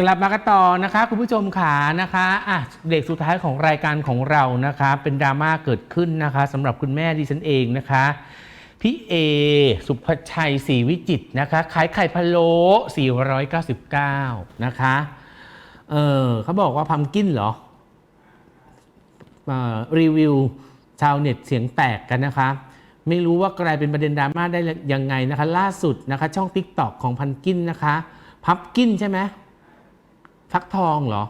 กลับมากันต่อนะคะ คุณผู้ชมขานะคะอะเด็กสุดท้ายของรายการของเรานะคะ เป็นดราม่าเกิดขึ้นนะคะสำหรับคุณแม่ดิฉันเองนะคะพี่เอสุภชัยศรีวิจิตนะคะขายไข่พะโล้499 นะคะเออเขาบอกว่าพัมกินเหรอรีวิวชาวเน็ตเสียงแตกกันนะคะไม่รู้ว่ากลายเป็นประเด็นดราม่าได้ยังไงนะคะ ล่าสุดนะคะ ช่อง t ิ k t o k ของพันกินนะคะ พับกินใช่ไหม ฟักทองเหรอ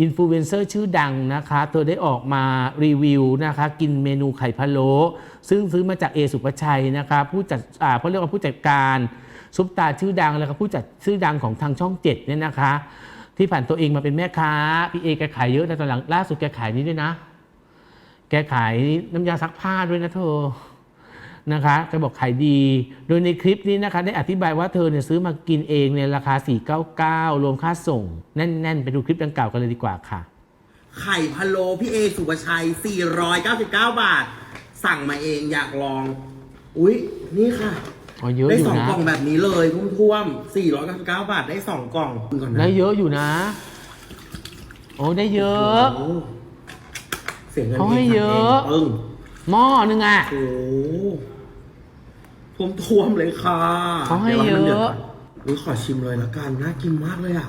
อินฟลูเอนเซอร์ชื่อดังนะคะ เธอได้ออกมารีวิวนะคะ กินเมนูไข่พะโล้ซึ่งซื้อมาจากเอสุภชัยนะคะ ผู้จัดอ่าเขาเรียกว่าผู้จัดการซุปตาชื่อดังแล้วก็ผู้จัดชื่อดังของทางช่องเจ็ดเนี่ยนะคะ ที่ผ่านตัวเองมาเป็นแม่ค้าพี่เอแกขายเยอะแต่ตอนหลังล่าสุดแกขายนี้ด้วยนะ แกขายน้ำยาซักผ้าด้วยนะเธอ นะคะแกบอกขายดี โดยในคลิปนี้นะคะ ได้อธิบายว่าเธอเนี่ยซื้อมากินเองในราคา 499 รวมค่าส่ง แน่น ๆ ไปดูคลิปดังกล่าวกันเลยดีกว่าค่ะ ไข่พะโล้พี่เอสุภชัย 499 บาท สั่งมาเองอยากลอง อุ๊ย นี่ค่ะ อ๋อเยอะได้อยู่สองนะ กล่องแบบนี้เลยท่วมๆ499 บาทได้สองกล่องก่อนนะได้เยอะอยู่นะ โอ้ได้เยอะ โอ้เสียงเงินเขาให้เยอะปึ้งหม้อนึงอะ โอ้ท่ วมท่วมๆเลยค่ะเขาให้เยอะดี๋วรามันดืดก่นอุ๊ยขอชิมเลยละกันน่ากินมากเลยอะ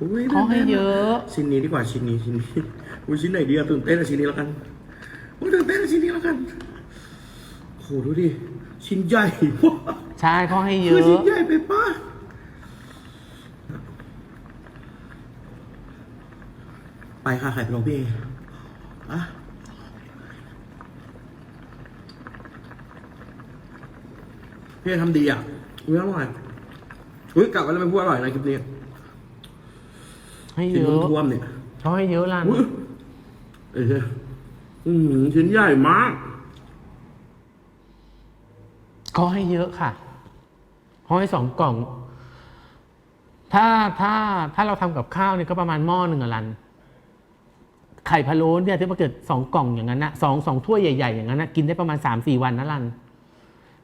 อุ๊ยเขาให้เยอะ ชิ้นนี้ดีกว่าชิ้นนี้ชิ้นนี้อุ้ยชิ้นไหนดีอะตื่นเต้นอะชิ้นนี้แล้วกันอุ้ยตื่นเต้นอะชิ้นนี้แล้วกันโหดูดิชิ้นใหญ่ใช่เขาให้เยคืออะ ชิ้นใหญ่ไปปะไปค่ะไข่พะโล้พี่เออะ พี่เอทำดีอะอุ้ยอร่อยอุ้ยกลับมาแล้วเป็นผู้อร่อยนะคลิปนี้ให้ชิ้เยนอะท่วมๆเนี่ยเขาให้เยอะลันอุ้ยเอ้ยอืมชิ้นใหญ่มากเขาให้เยอะค่ะเขาให้สองกล่อง ถ้าถ้าถ้าเราทำกับข้าวเนี่ยก็ประมาณหม้อหนึ่งอะลันไข่พะโล้เนี่ยที่มาเกิดสองกล่องอย่างนั้นนะสองสองถ้วยใหญ่ ๆ อย่างนั้นนะกินได้ประมาณสามสี่วันนะลัน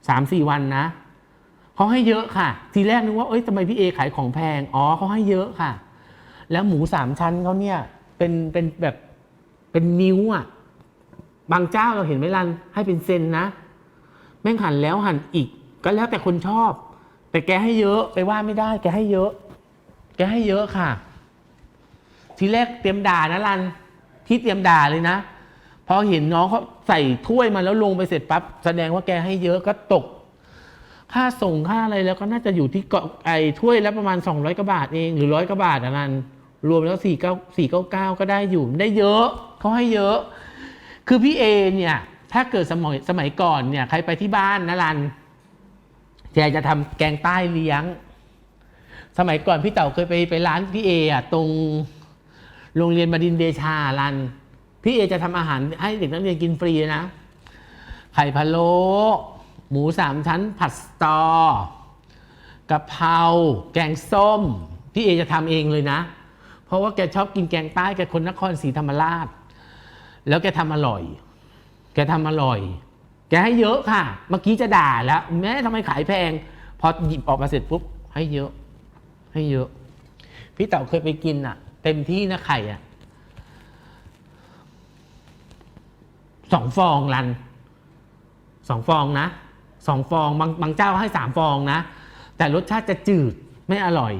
สามสี่วันนะเขาให้เยอะค่ะ ทีแรกนึกว่าเอ้ยทำไมพี่เอขายของแพงอ๋อเขาให้เยอะค่ะ แล้วหมูสามชั้นเขาเนี่ย เป็นเป็นแบบเป็นนิ้วอะ บางเจ้าเราเห็นไหมลันให้เป็นเซนนะ แม่งหั่นแล้วหั่นอีก ก็แล้วแต่คนชอบ แต่แกให้เยอะไปว่าไม่ได้ แกให้เยอะ แกให้เยอะค่ะ ทีแรกเตรียมด่านะรันที่เตรียมด่าเลยนะ พอเห็นน้องเขาใส่ถ้วยมาแล้วลงไปเสร็จปั๊บแสดงว่าแกให้เยอะก็ตก ค่าส่งค่าอะไรแล้วก็น่าจะอยู่ที่เกาะไอ้ถ้วยแล้วประมาณ 200กว่าบาทเองหรือร้อยกว่าบาทอะนันรวมแล้ว4 9 4 9 9ก็ได้อยู่ได้เยอะเขาให้เยอะ คือพี่เอเนี่ย ถ้าเกิดสมัยสมัยก่อนเนี่ยใครไปที่บ้านนะรันแกจะทำแกงใต้เลี้ยง สมัยก่อนพี่เต่าเคยไปไปร้านพี่เออะตรงโรงเรียนบดินเดชารัน พี่เอจะทำอาหารให้เด็กนักเรียนกินฟรีนะ ไข่พะโล้หมูสามชั้นผัดสตอกะเพราแกงส้ม พี่เอจะทำเองเลยนะ เพราะว่าแกชอบกินแกงใต้แกคนนครศรีธรรมราช แล้วแกทำอร่อย แกทำอร่อย แกให้เยอะค่ะ เมื่อกี้จะด่าแล้วแม่ทำไมขายแพง พอหยิบออกมาเสร็จปุ๊บให้เยอะ ให้เยอะ พี่เต๋าเคยไปกินอะ เต็มที่นะไข่อะ สองฟองรันสองฟองนะสองฟองบางบางเจ้าให้สามฟองนะ แต่รสชาติจะจืดไม่อร่อย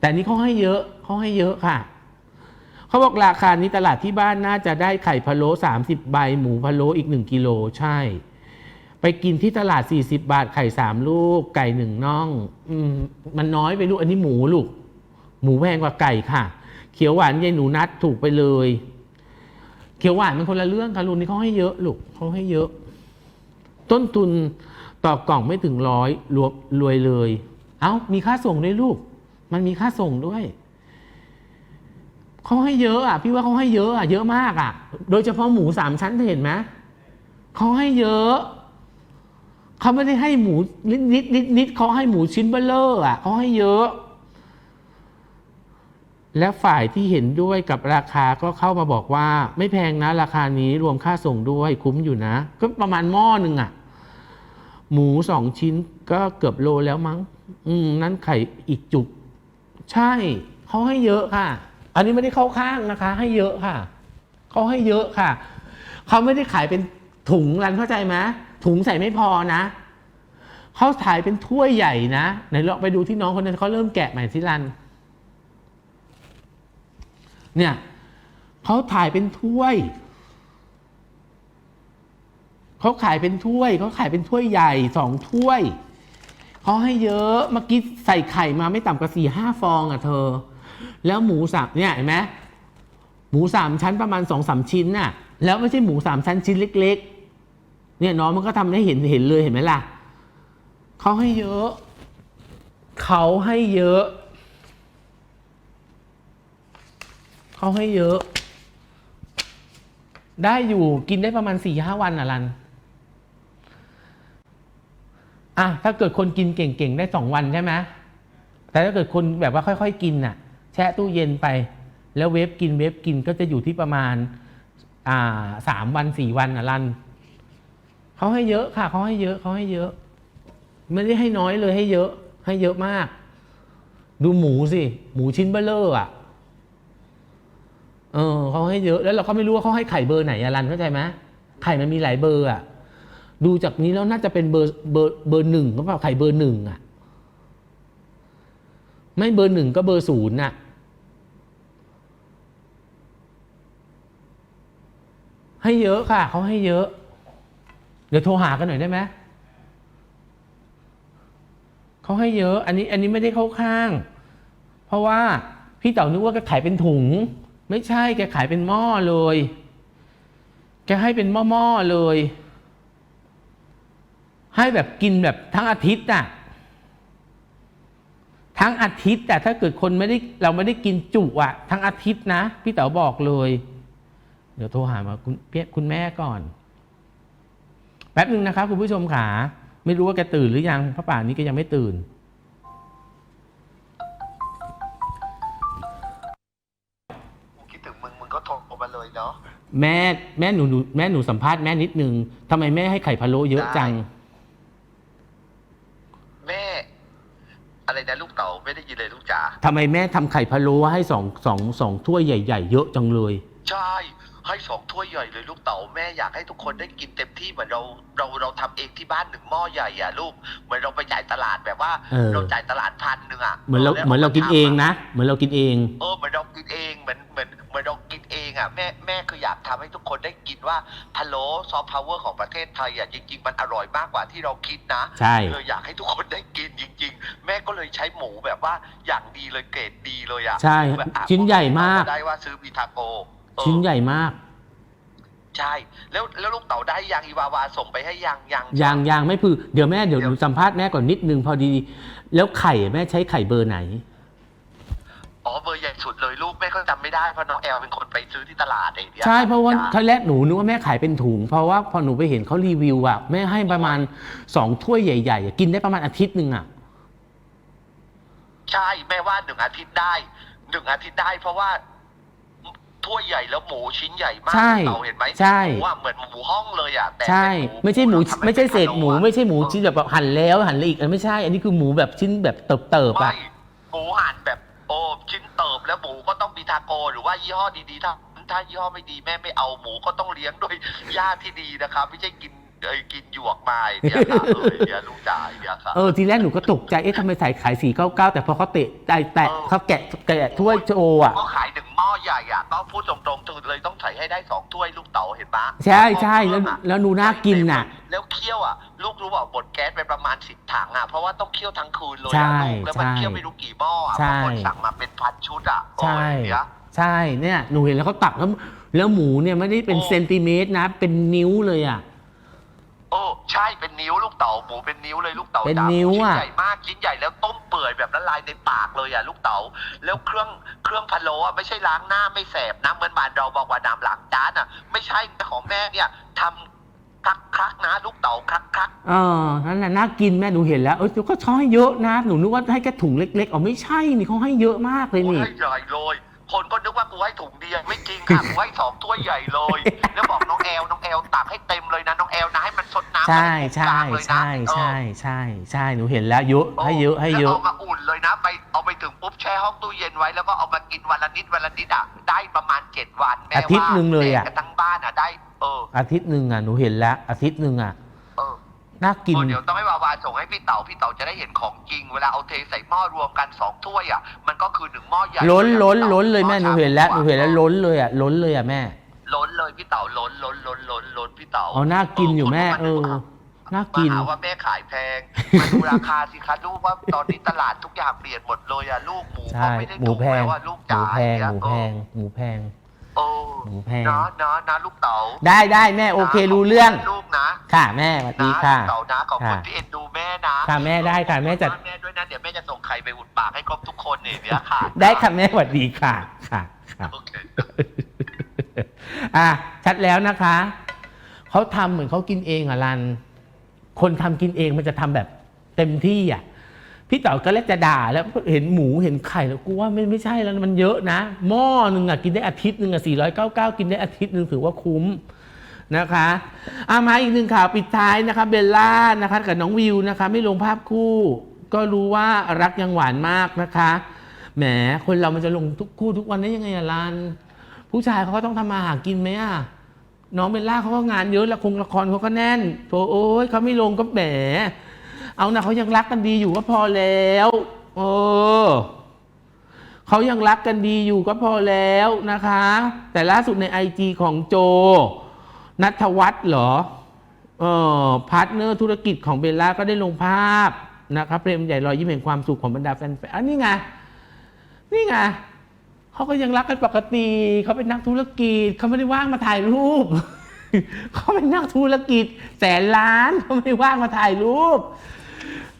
แต่นี่เขาให้เยอะเขาให้เยอะค่ะเขาบอกราคานี้ตลาดที่บ้านน่าจะได้ไข่พะโล้สามสิบใบหมูพะโล้อีกหนึ่งกิโลใช่ ไปกินที่ตลาด40บาทไข่สามลูก ไก่หนึ่งน่องอืมมันน้อยไปลูกอันนี้หมูลูก หมูแพงกว่าไก่ค่ะ เขียวหวานยายหนูนัดถูกไปเลย ขียวหวานมันคนละเรื่องค่ะลุงนี่เขาให้เยอะลูกเขาให้เยอะ ต้นทุนต่อกล่องไม่ถึงร้อยรวมรวยเลย เอ้ามีค่าส่งด้วยลูก มันมีค่าส่งด้วยเขาให้เยอะอะ พี่ว่าเขาให้เยอะอะเยอะมากอะ โดยเฉพาะหมูสามชั้นเห็นไหมเขาให้เยอะเขาไม่ได้ให้หมูนิดนิดนิดนิดเขาให้หมูชิ้นเบลเลอร์อะเขาให้เยอะ และฝ่ายที่เห็นด้วยกับราคาก็เข้ามาบอกว่า ไม่แพงนะ ราคานี้รวมค่าส่งด้วยคุ้มอยู่นะ ก็ประมาณหม้อหนึ่งอะหมูสองชิ้นก็เกือบโลแล้วมั้ง อืมนั่นไข่อีกจุก ใช่เขาให้เยอะค่ะ อันนี้ไม่ได้เข้าข้างนะคะ ให้เยอะค่ะเขาให้เยอะค่ะเขาไม่ได้ขายเป็นถุงรันเข้าใจไหมถุงใส่ไม่พอนะเขาขายเป็นถ้วยใหญ่นะไหนลองไปดูที่น้องคนนั้นเขาเริ่มแกะใหม่ที่รัน เนี่ยเขาถ่ายเป็นถ้วยเขาขายเป็นถ้วยเขาขายเป็นถ้วยใหญ่สองถ้วยเขาให้เยอะเมื่อกี้ใส่ไข่มาไม่ต่ำกว่าสี่ห้าฟองอะเธอ แล้วหมูสับเนี่ยเห็นไหมหมูสามชั้นประมาณสองสามชิ้นน่ะ แล้วไม่ใช่หมูสามชั้นชิ้นเล็ก ๆ เนี่ยน้องมันก็ทำให้เห็นเห็นเลยเห็นไหมล่ะเขาให้เยอะเขาให้เยอะ เขาให้เยอะ ได้อยู่กินได้ประมาณสี่ห้าวันอะรันอะถ้าเกิดคนกินเก่งๆได้สองวันใช่ไหมแต่ถ้าเกิดคนแบบว่าค่อยๆกินน่ะ แช่ตู้เย็นไป แล้วเวฟกินเวฟกินก็จะอยู่ที่ประมาณอ่าสามวันสี่วันอะรันเขาให้เยอะค่ะเขาให้เยอะเขาให้เยอะ ไม่ได้ให้น้อยเลยให้เยอะ ให้เยอะมาก ดูหมูสิ หมูชิ้นเบลเลอร์อะ เออเขาให้เยอะแล้วเราก็ไม่รู้ว่าเขาให้ไข่เบอร์ไหนอะรันเข้าใจไหมไข่มันมีหลายเบอร์อะดูจากนี้แล้วน่าจะเป็นเบอร์เบอร์เบอร์หนึ่งก็เปล่าไข่เบอร์หนึ่งอะไม่เบอร์หนึ่งก็เบอร์ศูนย์น่ะให้เยอะค่ะเขาให้เยอะ เดี๋ยวโทรหากันหน่อยได้ไหมเขาให้เยอะ อันนี้อันนี้ไม่ได้เข้าข้าง เพราะว่าพี่เต๋านึกว่าแกขายเป็นถุง ไม่ใช่แกขายเป็นหม้อเลย แกให้เป็นหม้อหม้อๆเลย ให้แบบกินแบบทั้งอาทิตย์น่ะทั้งอาทิตย์แต่ถ้าเกิดคนไม่ได้เราไม่ได้กินจุอะทั้งอาทิตย์นะ พี่เต๋าบอกเลย เดี๋ยวโทรหามาคุณเปี๊ยคุณแม่ก่อน แป๊บหนึ่งนะครับคุณผู้ชมขาไม่รู้ว่าแกตื่นหรือยังพระป่านนี้ก็ยังไม่ตื่น เลยเนาะ แม่แม่หนูหนูแม่หนูสัมภาษณ์แม่นิดนึงทำไมแม่ให้ไข่พะโล้เยอะจังแม่ อะไรนะลูกเต๋าไม่ได้ยินเลยลูกจ๋า ทำไมแม่ทำไข่พะโล้ให้สองสองสองถ้วยใหญ่ ๆ เยอะจังเลย ใช่ ให้สองถ้วยใหญ่เลยลูกเต๋าแม่อยากให้ทุกคนได้กินเต็มที่เหมือนเราเราเราทำเองที่บ้านหนึ่งหม้อใหญ่อะลูกเหมือนเราไปจ่ายตลาดแบบว่า เออ เราจ่ายตลาดพันหนึ่งอะเหมือนเราแล้วเหมือนเรากินเองนะ เหมือนเรากินเอง เออเหมือนเรา กินเองอะแม่แม่คืออยากทำให้ทุกคนได้กินว่าพะโล้ซอฟต์พาวเวอร์ของประเทศไทยอะจริง ๆ มันอร่อยมากกว่าที่เราคิดนะใช่เลยอยากให้ทุกคนได้กินจริง ๆ แม่ก็เลยใช้หมูแบบว่าอย่างดีเลยเกรดดีเลยอะใช่แบบอะชิ้นใหญ่มากได้ว่าซื้อบีทาโกเออชิ้นใหญ่มากใช่แล้วแล้วลูกเต๋าได้ยังอีวาวาส่งไปให้ยังยังยางยางไม่พือเดี๋ยวแม่เดี๋ยวเดี๋หยวนูสัมภาษณ์แม่ก่อนนิดนึงพอดี แล้วไข่แม่ใช้ไข่เบอร์ไหน อ๋อเบอร์ใหญ่สุดเลยลูกแม่ก็จำไม่ได้เพราะน้องแอลเป็นคนไปซื้อที่ตลาดเองนี่ยใช่เพราะว่าจ้ครั้งแรกหนูนึกว่าแม่ขายเป็นถุง เพราะว่าพอหนูไปเห็นเขารีวิวอะแม่ให้ประมาณสองถ้วยใหญ่ๆอะกินได้ประมาณอาทิตย์หนึ่งอะใช่แม่ว่าหนึ่งอาทิตย์ได้หนึ่งอาทิตย์ได้ เพราะว่าถ้วยใหญ่แล้วหมูชิ้นใหญ่มากใช่ลูกเต๋าเห็นไหมใช่หมูอะเหมือนหมูห้องเลยอะแต่ใช่เป็นไม่ใช่หมูทำให้ไม่ใช่เศษหมูป็นพะโล้อะไม่ใช่หมูชิ้นแบบหั่นแล้วหั่นเลยอีกอันไม่ใช่ อันนี้คือหมูแบบชิ้นแบบเติบเติบๆไม่อะหมูหั่นแบบ โอ้ชิ้นเติบแล้วหมูก็ต้องมีทาโก หรือว่ายี่ห้อดีๆถ้าถ้ายี่ห้อไม่ดีแม่ไม่เอาหมูก็ต้องเลี้ยงด้วยหญ้าที่ดีนะครับ ไม่ใช่กินเอ้ยกินหยวกไม้เนี่ยค่ะเออเนี่ยลูกจ๋าเนี่ยค่ะ เออทีแรกหนูก็ตกใจเอ๊ะทำไมใส่ขายสี่เก้าเก้าแต่พอเขาเตะใจแตะเออเขาแกะแกะถ้วยโชว์อะก็ขายหนึ่งหม้อ ใหญ่อะก็พูดตรงๆเลยต้องใส่ให้ได้สองถ้วยลูกเต๋าเห็นปะใช่ใช่แล้วแล้วหนูน่ากินน่ะ แล้วเคี่ยวอะลูกรู้ว่าบดแก๊สไปประมาณสิบถังอะเพราะว่าต้องเคี่ยวทั้งคืนเลยใช่อะลูกแล้วมันใช่เคี่ยวไม่รู้กี่หม้ออะใช่เพราะคนสั่งมาเป็นพันชุดอะโอ้ใช่ยเนี่ยใช่เนี่ยหนูเห็นแล้วเขาตักแล้วแล้วหมูเนี่ยไม่ได้เป็นโอ้เซนติเมตรนะ เป็นนิ้วเลยอะโอ้ ใช่เป็นนิ้วลูกเต๋าหมูเป็นนิ้วเลยลูกเต๋าเป็นจ๋านิ้วชิ้อะนใหญ่มากชิ้นใหญ่แล้วต้มเปื่อยแบบละลายในปากเลยอะลูกเต๋าแล้วเครื่องเครื่องพะโล้อะไม่ใช่ล้างหน้าไม่แสบนะเหมือนบานเราบอกว่าน้ำล้างจานอะ ไม่ใช่ของแม่เนี่ยทำคลักคลักๆนะลูกเต๋าคลักคลักเออนั่นแหละน่ากินแม่หนูเห็นแล้วเออเขาชอบให้เยอะนะ หนูนึกว่าให้แค่ถุงเล็กๆอ๋อไม่ใช่นี่เขาให้เยอะมากเลยโอ้นี่ให้ใหญ่เลย คนก็นึกว่ากูให้ถุงเดียวไม่จริงค่ะกูให้สองถ้วยใหญ่เลย แล้วบอกน้องแอลน้องแอลตักให้เต็มเลยนะน้องแอลนะให้มันซดน้ำใช่ไปใช่กลางเลยนะใช่เออใช่ใช่ใช่หนูเห็นแล้วเยอะให้เยอะให้เยอะแล้วเอามาอุ่นเลยนะ ไปเอาไปถึงปุ๊บแช่ห้องตู้เย็นไว้แล้วก็เอามากินวันละนิดวันละนิดอะได้ประมาณเจ็ดวันแม่อาทิตย์หนึ่งเลยอะแม่กับทั้งบ้านอะได้เอออาทิตย์หนึ่งอะหนูเห็นแล้วอาทิตย์หนึ่งอะเออ น่ากินเออเดี๋ยวต้องให้วาวาส่งให้พี่เต๋าพี่เต๋าจะได้เห็นของจริง เวลาเอาเทใส่หม้อรวมกันสองถ้วยอะมันก็คือหนึ่งหม้อใหญ่ล้นอะล้นพี่ต๋าล้นเลยแม่หนูเห็นแล้วหนูเห็นแล้วล้นเลยอะล้นเลยอะแม่ ล้นเลยพี่เต๋าล้นล้นล้นล้นล้นพี่เต๋าอ๋อน่ากินอยู่แม่ เออ น่ามากินหาว่าแม่ขายแพงมาดูราคาสิคะลูกว่าตอนนี้ตลาดทุกอย่างเปลี่ยนหมดเลยอะลูกหมูใช่เขาไม่ได้หมูดูแพงแล้วว่าลูกหมูจ๋าแพงเนี่ยหมูแพงหมูแพง โอ้หมูแพง เนาะเนาะนะลูกเต๋าได้ได้แม่โอเครู้เรื่อง ลูกนะค่ะแม่สวัสดีนะค่ะลูกเต๋านะขอบคุณค่ะที่เอ็นดูแม่นะค่ะแม่ได้ค่ะแม่จะแม่ด้วยนะเดี๋ยวแม่จะส่งไข่ไปอุดปากให้ครบทุกคนเนี่ยเนี่ยค่ะได้ค่ะแม่สวัสดีค่ะค่ะค่ะ โอเค อะชัดแล้วนะคะ เขาทำเหมือนเขากินเองอะรัน คนทำกินเองมันจะทำแบบเต็มที่อะ พี่เต๋อก็แล้วจะด่าแล้วเห็นหมูเห็นไข่แล้วกูว่าไม่ไม่ใช่แล้วมันเยอะนะ หม้อหนึ่งอะกินได้อาทิตย์หนึ่งอะสี่ร้อยเก้าเก้ากินได้อาทิตย์หนึ่งถือว่าคุ้มนะคะอามาอีกหนึ่งข่าวปิดท้ายนะคะเบลล่านะคะกับน้องวิวนะคะ ไม่ลงภาพคู่ ก็รู้ว่ารักยังหวานมากนะคะแหมคนเรามันจะลงทุกคู่ทุกวันได้ยังไงอะรันผู้ชายเขาก็ต้องทำมาหากินไหมอะน้องเบลล่าเขาก็งานเยอะละครละครเขาก็แน่นโถโอ้ยเขาไม่ลงก็แหม เอานะเขายังรักกันดีอยู่ก็พอแล้วเออเขายังรักกันดีอยู่ก็พอแล้วนะคะ แต่ล่าสุดในไอจีของโจ นัทวัฒน์เหรอเออพาร์ทเนอร์ธุรกิจของเบลล่าก็ได้ลงภาพนะครับเปรมใหญ่รอยยิ้มแห่งความสุขของบรรดาแฟนๆอันนี้ไงนี่ไงเขาก็ยังรักกันปกติ เขาเป็นนักธุรกิจ เขาไม่ได้ว่างมาถ่ายรูป เขาเป็นนักธุรกิจ แสนล้านเขาไม่ได้ว่างมาถ่ายรูป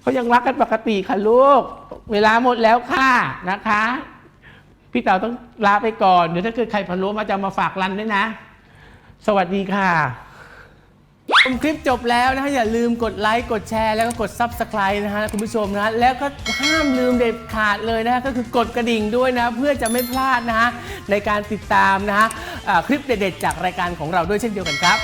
เขายังรักกันปกติค่ะลูก เวลาหมดแล้วค่ะนะคะ พี่เต๋าต้องลาไปก่อน เดี๋ยวถ้าเกิดใครพะโล้มาจะมาฝากรันด้วยนะ สวัสดีค่ะชมคลิปจบแล้วนะฮะอย่าลืมกดไลค์กดแชร์แล้วก็กด Subscribe นะฮะคุณผู้ชมนะฮะแล้วก็ห้ามลืมเด็ดขาดเลยนะฮะก็คือกดกระดิ่งด้วยนะ เพื่อจะไม่พลาดนะฮะในการติดตามนะฮะอ่าคลิปเด็ดๆจากรายการของเราด้วยเช่นเดียวกันครับ